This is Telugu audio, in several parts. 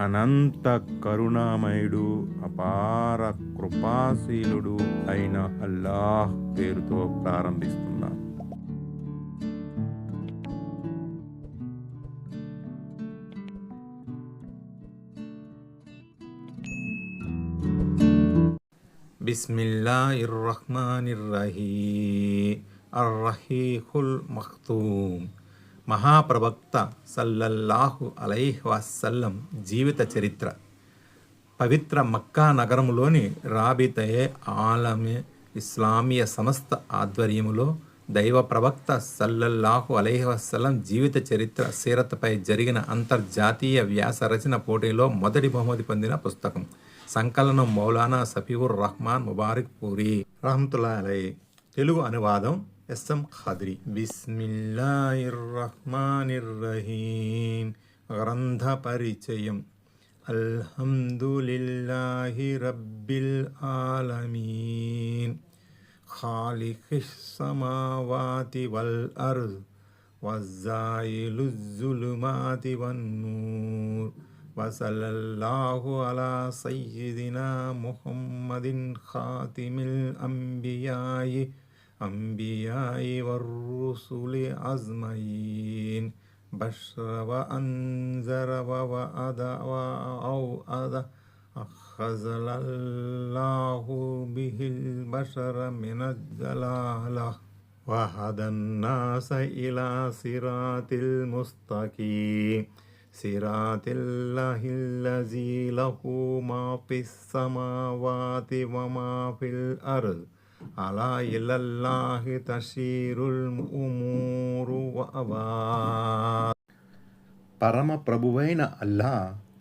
అనంత కరుణామయుడు అపార కృపాశీలుడు అయిన అల్లాహ్ పేరుతో ప్రారంభిస్తున్నాను. బిస్మిల్లాహిర్ రహ్మానిర్ రహీం అర్రహీహుల్ మఖ్తూమ్. మహాప్రవక్త సల్లల్లాహు అలైహ్ వసల్లం జీవిత చరిత్ర. పవిత్ర మక్కా నగరములోని రాబితయే ఆలమే ఇస్లామీయ సంస్థ ఆధ్వర్యములో దైవ ప్రవక్త సల్లల్లాహు అలైహి వసల్లం జీవిత చరిత్ర సీరత్పై జరిగిన అంతర్జాతీయ వ్యాస రచన పోటీలో మొదటి బహుమతి పొందిన పుస్తకం. సంకలనం మౌలానా సఫీవుర్ రహమాన్ ముబారక్ పూరి రహమతుల్లా అలై తెలుగు అనువాదం ఎస్ఎం ఖాద్రి బిస్మిల్లాహిర్ రహ్మానిర్ రహీం గ్రంథ పరిచయం అల్హమ్దులిల్లాహి రబ్బిల్ ఆలమీన్ خالق السماوات والأرض والزائل الظلمات والنور وصلى الله على سيدنا محمد خاتم الأنبياء أنبياء والرسل أجمعين. بشر وأنذر ووعد وأوعد. أخذل الله به البشر من الجلالة وهدى الناس إلى صراط المستقيم. صراط الله الذي له ما في السماوات وما في الأرض ألا إلى الله تسير الأمور وأباد పరమ ప్రభువైన అల్లా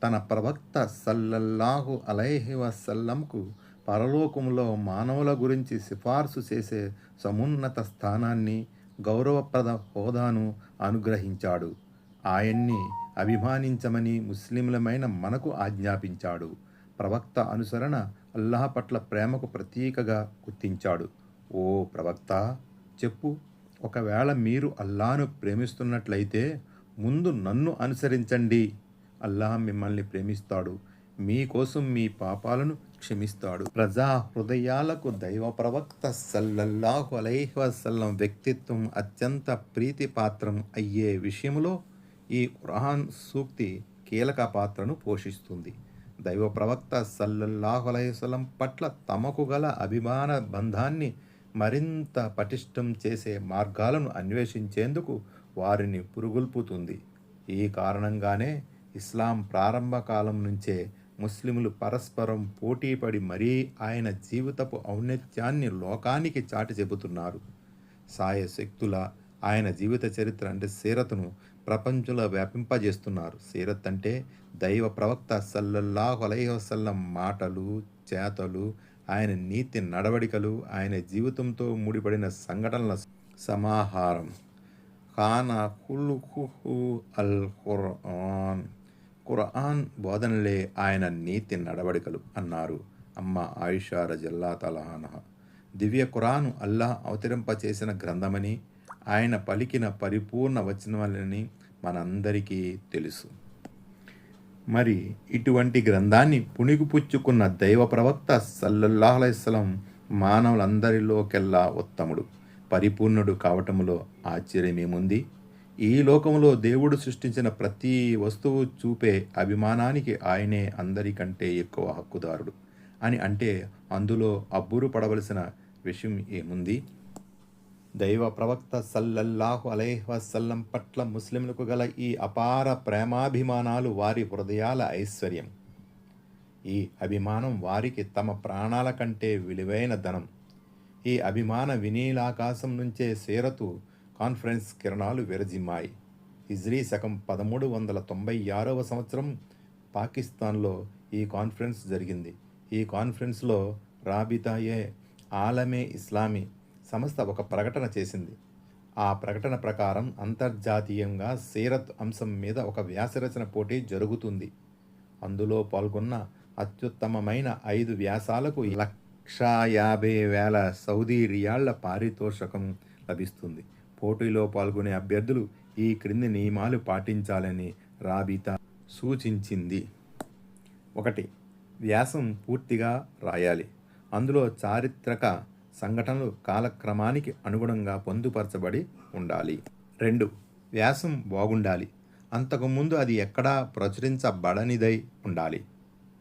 తన ప్రవక్త సల్లల్లాహు అలైహి వసల్లంకు పరలోకములో మానవుల గురించి సిఫార్సు చేసే సమున్నత స్థానాన్ని గౌరవప్రద హోదాను అనుగ్రహించాడు ఆయన్ని అభిమానించమని ముస్లింలమైన మనకు ఆజ్ఞాపించాడు. ప్రవక్త అనుసరణ అల్లాహ్ పట్ల ప్రేమకు ప్రతీకగా గుర్తించాడు. ఓ ప్రవక్త చెప్పు ఒకవేళ మీరు అల్లాను ప్రేమిస్తున్నట్లయితే ముందు నన్ను అనుసరించండి. అల్లాహ్ మిమ్మల్ని ప్రేమిస్తాడు. మీకోసం మీ పాపాలను క్షమిస్తాడు. ప్రజా హృదయాలకు దైవ ప్రవక్త సల్లల్లాహు అలైహి వసల్లం వ్యక్తిత్వం అత్యంత ప్రీతిపాత్రం అయ్యే విషయంలో ఈ ఖురాన్ సూక్తి కీలక పాత్రను పోషిస్తుంది. దైవ ప్రవక్త సల్లల్లాహు పట్ల తమకు గల అభిమాన బంధాన్ని మరింత పటిష్టం చేసే మార్గాలను అన్వేషించేందుకు వారిని పురుగుల్పుతుంది. ఈ కారణంగానే ఇస్లాం ప్రారంభ కాలం నుంచే ముస్లిములు పరస్పరం పోటీపడి మరీ ఆయన జీవితపు ఔన్నత్యాన్ని లోకానికి చాటి చెబుతున్నారు. సాయశక్తుల ఆయన జీవిత చరిత్ర అంటే సీరతను ప్రపంచంలో వ్యాపింపజేస్తున్నారు. సీరత్ అంటే దైవ ప్రవక్త సల్లల్లాహు అలైవసల్లం మాటలు చేతలు ఆయన నీతి నడవడికలు ఆయన జీవితంతో ముడిపడిన సంఘటనల సమాహారం. ఖానా హుల్హు అల్ ఖురాన్ ఖురాన్ బోధనలే ఆయన నీతి నడవడికలు అన్నారు అమ్మ ఆయిషా రజల్లా తలహానహ దివ్య ఖురాను అల్లాహ్ అవతరింపచేసిన గ్రంథమని ఆయన పలికిన పరిపూర్ణ వచనాలని మనందరికీ తెలుసు. మరి ఇటువంటి గ్రంథాన్ని పుణిగిపుచ్చుకున్న దైవ ప్రవక్త సల్లల్లాహలైస్లం మానవులందరిలోకెల్లా ఉత్తముడు. పరిపూర్ణుడు కావటములో ఆశ్చర్యమేముంది? ఈ లోకంలో దేవుడు సృష్టించిన ప్రతి వస్తువు చూపే అభిమానానికి ఆయనే అందరికంటే ఎక్కువ హక్కుదారుడు. అని అంటే అందులో అబ్బురు పడవలసిన విషయం ఏముంది? దైవ ప్రవక్త సల్లల్లాహు అలైహ్వసల్లం పట్ల ముస్లింలకు గల ఈ అపార ప్రేమాభిమానాలు వారి హృదయాల ఐశ్వర్యం. ఈ అభిమానం వారికి తమ ప్రాణాల కంటే విలువైన ధనం. ఈ అభిమాన వినీలాకాశం నుంచే సేరతు కాన్ఫరెన్స్ కిరణాలు విరజిమ్మాయి. హిజ్రీ శకం పదమూడు వందల తొంభై ఆరవ సంవత్సరం పాకిస్తాన్లో ఈ కాన్ఫరెన్స్ జరిగింది. ఈ కాన్ఫరెన్స్లో రాబితాయే ఆలమే ఇస్లామీ సంస్థ ఒక ప్రకటన చేసింది. ఆ ప్రకటన ప్రకారం అంతర్జాతీయంగా సీరత్ అంశం మీద ఒక వ్యాసరచన పోటీ జరుగుతుంది. అందులో పాల్గొన్న అత్యుత్తమమైన ఐదు వ్యాసాలకు లక్ష యాభై వేల సౌదీ రియాళ్ళ పారితోషకం లభిస్తుంది. పోటీలో పాల్గొనే అభ్యర్థులు ఈ క్రింది నియమాలు పాటించాలని రాబితా సూచించింది. ఒకటి వ్యాసం పూర్తిగా రాయాలి. అందులో చారిత్రక సంఘటనలు కాలక్రమానికి అనుగుణంగా పొందుపరచబడి ఉండాలి. రెండు వ్యాసం బాగుండాలి. అంతకుముందు అది ఎక్కడా ప్రచురించబడనిదై ఉండాలి.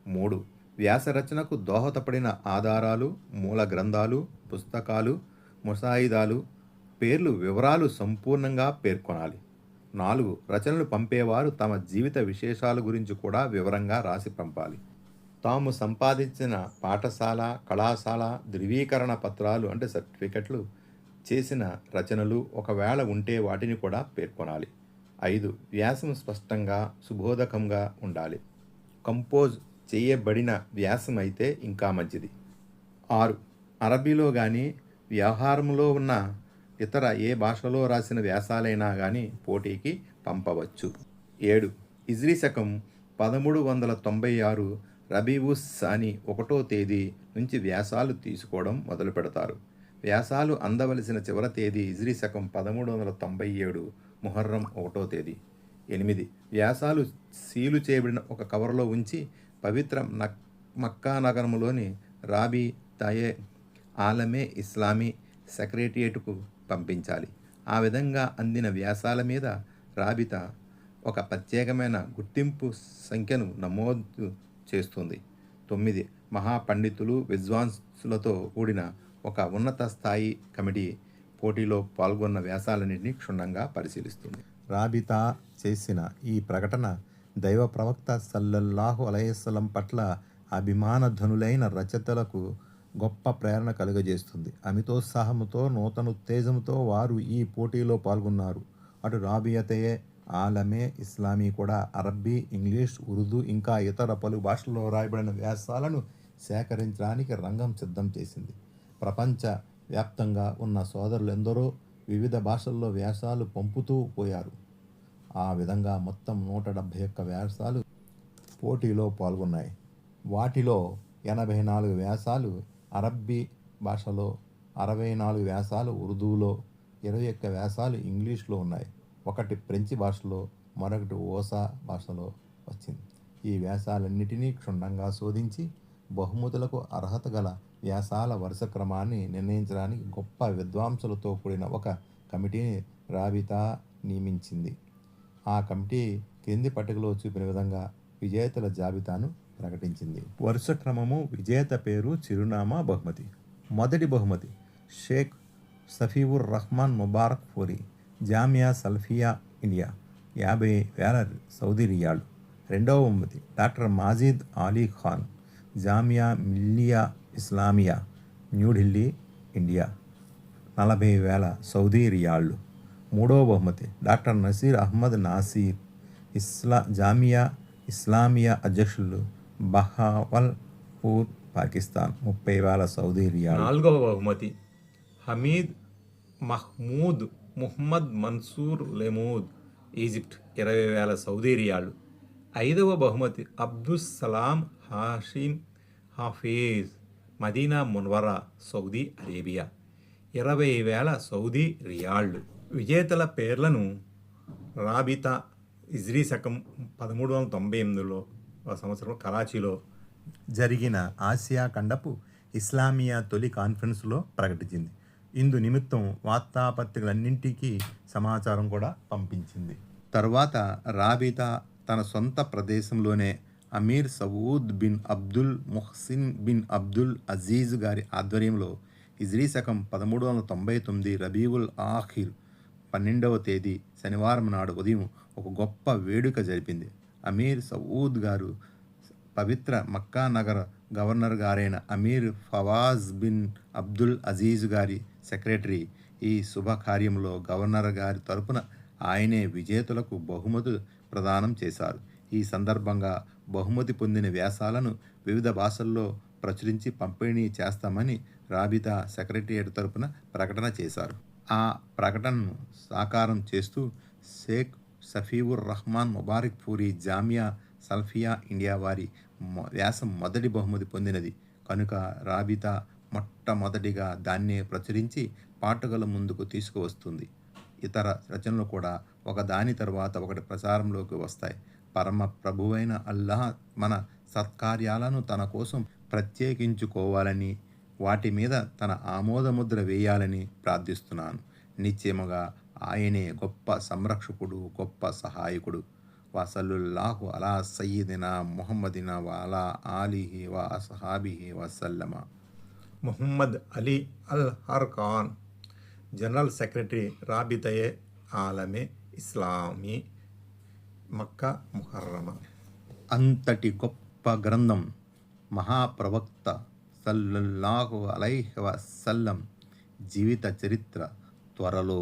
మూడు వ్యాసరచనకు దోహదపడిన ఆధారాలు మూల గ్రంథాలు పుస్తకాలు ముసాయిదాలు పేర్లు వివరాలు సంపూర్ణంగా పేర్కొనాలి. నాలుగు రచనలు పంపేవారు తమ జీవిత విశేషాల గురించి కూడా వివరంగా రాసి పంపాలి. తాము సంపాదించిన పాఠశాల కళాశాల ధృవీకరణ పత్రాలు అంటే సర్టిఫికెట్లు చేసిన రచనలు ఒకవేళ ఉంటే వాటిని కూడా పేర్కొనాలి. ఐదు వ్యాసం స్పష్టంగా సుబోధకంగా ఉండాలి. కంపోజ్ చేయబడిన వ్యాసం అయితే ఇంకా మంచిది. ఆరు అరబీలో కానీ వ్యవహారంలో ఉన్న ఇతర ఏ భాషలో రాసిన వ్యాసాలైనా కానీ పోటీకి పంపవచ్చు. ఏడు ఇజ్రీ శకం పదమూడు వందల తొంభై ఆరు రబీవుస్ అని ఒకటో తేదీ నుంచి వ్యాసాలు తీసుకోవడం మొదలు పెడతారు. వ్యాసాలు అందవలసిన చివరి తేదీ ఇజ్రీ శకం పదమూడు వందల తొంభై ఏడు ముహర్రం ఒకటో తేదీ. ఎనిమిది. వ్యాసాలు సీలు చేయబడిన ఒక కవర్లో ఉంచి పవిత్ర నక్ మక్కా నగరంలోని రాబీ తయే ఆలమే ఇస్లామీ సెక్రటేరియట్కు పంపించాలి. ఆ విధంగా అందిన వ్యాసాల మీద రాబిత ఒక ప్రత్యేకమైన గుర్తింపు సంఖ్యను నమోదు చేస్తుంది. తొమ్మిది మహాపండితులు విద్వాంసులతో కూడిన ఒక ఉన్నత స్థాయి కమిటీ పోటీలో పాల్గొన్న వ్యాసాలన్నింటినీ క్షుణ్ణంగా పరిశీలిస్తుంది. రాబితా చేసిన ఈ ప్రకటన దైవ ప్రవక్త సల్లల్లాహు అలైస్లం పట్ల అభిమానధనులైన రచయితలకు గొప్ప ప్రేరణ కలుగజేస్తుంది. అమితోత్సాహంతో నూతన ఉత్తేజంతో వారు ఈ పోటీలో పాల్గొన్నారు. అటు రాబియతయే ఆలమే ఇస్లామీ కూడా అరబ్బీ ఇంగ్లీష్ ఉర్దూ ఇంకా ఇతర పలు భాషల్లో రాయబడిన వ్యాసాలను సేకరించడానికి రంగం సిద్ధం చేసింది. ప్రపంచ వ్యాప్తంగా ఉన్న సోదరులెందరో వివిధ భాషల్లో వ్యాసాలు పంపుతూ పోయారు. ఆ విధంగా మొత్తం నూట డెబ్భై ఒక్క వ్యాసాలు పోటీలో పాల్గొన్నాయి. వాటిలో ఎనభై నాలుగు వ్యాసాలు అరబ్బీ భాషలో అరవై నాలుగు వ్యాసాలు ఉర్దూలో ఇరవై ఒక్క వ్యాసాలు ఇంగ్లీష్లో ఉన్నాయి. ఒకటి ఫ్రెంచి భాషలో మరొకటి ఓసా భాషలో వచ్చింది. ఈ వ్యాసాలన్నిటినీ క్షుణ్ణంగా శోధించి బహుమతులకు అర్హత గల వ్యాసాల వరుస క్రమాన్ని నిర్ణయించడానికి గొప్ప విద్వాంసులతో కూడిన ఒక కమిటీని రాబితా నియమించింది. ఆ కమిటీ క్రింది పట్టికలో చూపిన విధంగా విజేతల జాబితాను ప్రకటించింది. వరుస క్రమము విజేత పేరు చిరునామా బహుమతి. మొదటి బహుమతి షేక్ సఫీవుర్ రహమాన్ ముబారక్ పూరి. జామియా సల్ఫియా ఇండియా యాభై వేల సౌదీ రియాలు. రెండవ బహుమతి డాక్టర్ మాజీద్ అలీ ఖాన్ జామియా మిల్లియా ఇస్లామియా న్యూఢిల్లీ ఇండియా. నలభై వేల సౌదీ రియాళ్ళు మూడవ బహుమతి డాక్టర్ నసీర్ అహ్మద్ నాసీర్ ఇస్లా జామియా ఇస్లామియా అధ్యక్షులు బహావల్పూర్ పాకిస్తాన్ ముప్పై వేల సౌదీ రియాల్. నాలుగవ బహుమతి Hamid Mahmood Muhammad Mansoor లెమూద్ Egypt ఇరవై వేల సౌదీ రియాళ్ళు ఐదవ బహుమతి Abdus Salam Hashim Hafiz Madina Munawwara Saudi Arabia. ఇరవై వేల సౌదీ రియాళ్ళు విజేతల పేర్లను రాబితా ఇజ్రీ శకం పదమూడు వందల తొంభై ఎనిమిదిలో ఆ సంవత్సరం కరాచీలో జరిగిన ఆసియా ఖండపు ఇస్లామియా తొలి కాన్ఫరెన్స్లో ప్రకటించింది. ఇందు నిమిత్తం వార్తాపత్రికలన్నింటికీ సమాచారం కూడా పంపించింది. తర్వాత రాబితా తన సొంత ప్రదేశంలోనే Amir Saud bin Abdul Muhsin bin Abdul Aziz గారి ఆధ్వర్యంలో ఇజ్రీ శకం పదమూడు వందల తొంభై తొమ్మిది రబీవుల్ ఆఖిర్ పన్నెండవ తేదీ శనివారం నాడు ఉదయం ఒక గొప్ప వేడుక జరిపింది. అమీర్ సవూద్ గారు పవిత్ర మక్కా నగర గవర్నర్ గారైన Amir Fawaz bin Abdul Aziz గారి సెక్రటరీ ఈ శుభకార్యంలో గవర్నర్ గారి తరపున ఆయనే విజేతలకు బహుమతులు ప్రదానం చేశారు. ఈ సందర్భంగా బహుమతి పొందిన వ్యాసాలను వివిధ భాషల్లో ప్రచురించి పంపిణీ చేస్తామని రాబితా సెక్రటరియట్ తరపున ప్రకటన చేశారు. ఆ ప్రకటనను సాకారం చేస్తూ షేక్ సఫీవుర్ రహమాన్ ముబారక్ పూరి జామియా సల్ఫియా ఇండియా వారి మొ- వ్యాసం మొదటి బహుమతి పొందినది. కనుక రాబితా మొట్టమొదటిగా దాన్నే ప్రచురించి పాఠకుల ముందుకు తీసుకువస్తుంది. ఇతర రచనలు కూడా ఒక దాని తర్వాత ఒకటి ప్రచారంలోకి వస్తాయి. పరమ ప్రభువైన అల్లాహ్ మన సత్కార్యాలను తన కోసం ప్రత్యేకించుకోవాలని వాటి మీద తన ఆమోదముద్ర వేయాలని ప్రార్థిస్తున్నాను. నిశ్చయముగా ఆయనే గొప్ప సంరక్షకుడు గొప్ప సహాయకుడు. వసల్లుల్లాహు అలా సయ్యిదిన ముహమ్మదిన వాలా ఆలిహి వ అసహాబిహి వసల్లమ Muhammad Ali al Harkan general secretary రాబితయే ఆలమే ఇస్లామీ మక్కా ముహర్రమ అంతటి గొప్ప గ్రంథం మహాప్రవక్త సల్లల్లాహు అలైహి వసల్లం జీవిత చరిత్ర త్వరలో